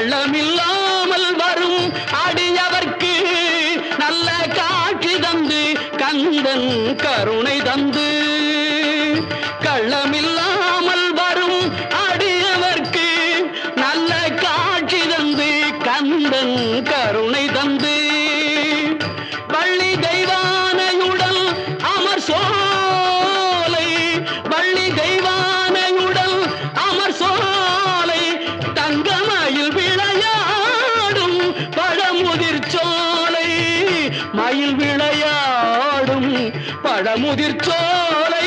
வெள்ளமில்லாமல் வரும் அடியவர்க்கு நல்ல காட்சி தந்து கந்தன் கருணை தந்து. கள்ளமில்லாமல் வரும் அடியவர்க்கு நல்ல காட்சி தந்து கந்தன் கருணை தந்து. பள்ளி தெய்வானையுடன் அமர் சோலை பள்ளி தெய்வ பழமுதிர் சோலை மயில் விளையாடும் பழமுதிர் சோலை